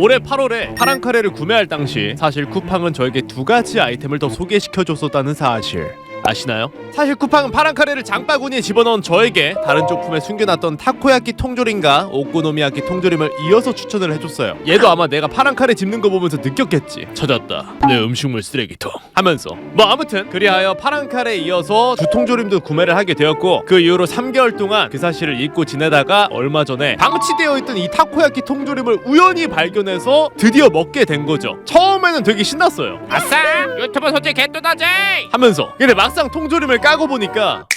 올해 8월에 파란 카레를 구매할 당시 사실 쿠팡은 저에게 두 가지 아이템을 더 소개시켜줬었다는 사실 아시나요? 사실 쿠팡은 파란 카레를 장바구니에 집어넣은 저에게 다른 쪽품에 숨겨놨던 타코야끼 통조림과 오코노미야끼 통조림을 이어서 추천을 해줬어요. 얘도 아마 내가 파란 카레 집는 거 보면서 느꼈겠지. 찾았다. 내 음식물 쓰레기통. 하면서. 뭐 아무튼 그리하여 파란 카레에 이어서 두 통조림도 구매를 하게 되었고 그 이후로 3개월 동안 그 사실을 잊고 지내다가 얼마 전에 방치되어 있던 이 타코야끼 통조림을 우연히 발견해서 드디어 먹게 된 거죠. 처음에는 되게 신났어요. 아싸! 유튜브 소재 개또다제 하면서 근데 막상 통조림을 까고 보니까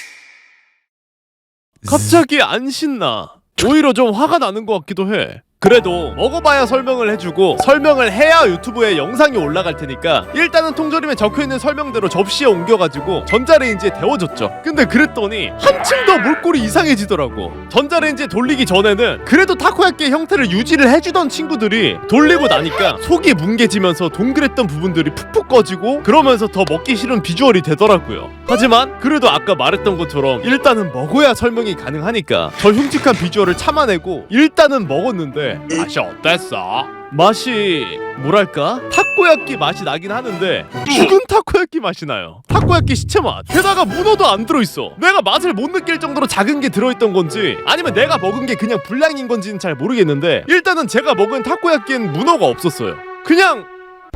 갑자기 안 신나. 오히려 좀 화가 나는 것 같기도 해 그래도 먹어봐야 설명을 해주고 설명을 해야 유튜브에 영상이 올라갈 테니까 일단은 통조림에 적혀있는 설명대로 접시에 옮겨가지고 전자레인지에 데워줬죠. 근데 그랬더니 한층 더 물꼴이 이상해지더라고. 전자레인지에 돌리기 전에는 그래도 타코야끼 형태를 유지를 해주던 친구들이 돌리고 나니까 속이 뭉개지면서 동그랬던 부분들이 푹푹 꺼지고 그러면서 더 먹기 싫은 비주얼이 되더라고요. 하지만 그래도 아까 말했던 것처럼 일단은 먹어야 설명이 가능하니까 저 흉측한 비주얼을 참아내고 일단은 먹었는데 맛이 어땠어? 맛이 뭐랄까? 타코야끼 맛이 나긴 하는데 죽은 타코야끼 맛이 나요. 타코야끼 시체 맛. 게다가 문어도 안 들어있어. 내가 맛을 못 느낄 정도로 작은 게 들어있던 건지 아니면 내가 먹은 게 그냥 불량인 건지는 잘 모르겠는데 일단은 제가 먹은 타코야끼엔 문어가 없었어요. 그냥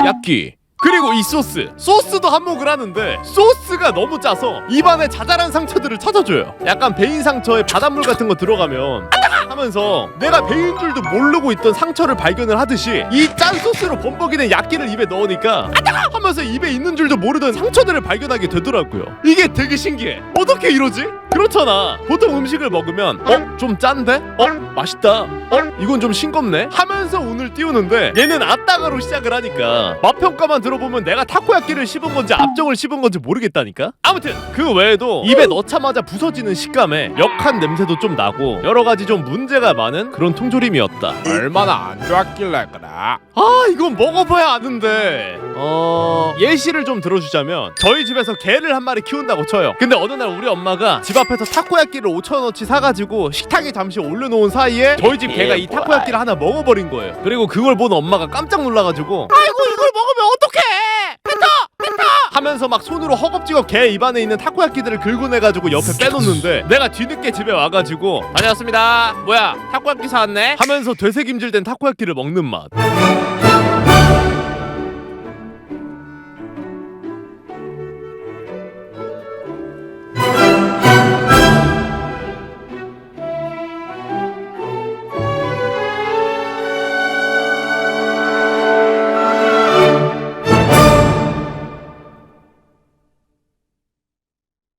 야끼 그리고 이 소스. 소스도 한몫을 하는데 소스가 너무 짜서 입안에 자잘한 상처들을 찾아줘요. 약간 베인 상처에 바닷물 같은 거 들어가면 하면서 내가 베인 줄도 모르고 있던 상처를 발견을 하듯이 이 짠 소스로 범벅이된 약기를 입에 넣으니까 하면서 입에 있는 줄도 모르던 상처들을 발견하게 되더라고요. 이게 되게 신기해. 어떻게 이러지? 그렇잖아 보통 음식을 먹으면 어? 좀 짠데? 어? 맛있다 어? 이건 좀 싱겁네? 하면서 운을 띄우는데 얘는 아따가로 시작을 하니까 맛평가만 들어보면 내가 타코야끼를 씹은 건지 앞정을 씹은 건지 모르겠다니까? 아무튼 그 외에도 입에 넣자마자 부서지는 식감에 역한 냄새도 좀 나고 여러 가지 좀 문제가 많은 그런 통조림이었다 얼마나 안 좋았길래 그래 아 이건 먹어봐야 아는데 어 예시를 좀 들어주자면 저희 집에서 개를 한 마리 키운다고 쳐요 근데 어느 날 우리 엄마가 집 앞에서 타코야끼를 5천원어치 사가지고 식탁에 잠시 올려놓은 사이에 저희 집 개가 이 타코야끼를 하나 먹어버린 거예요. 그리고 그걸 본 엄마가 깜짝 놀라가지고 아이고 이걸 먹으면 어떡해! 뱉어! 뱉어! 하면서 막 손으로 허겁지겁 개 입안에 있는 타코야끼들을 긁어내가지고 옆에 빼놓는데 내가 뒤늦게 집에 와가지고 다녀왔습니다. 뭐야 타코야끼 사왔네? 하면서 되새김질된 타코야끼를 먹는 맛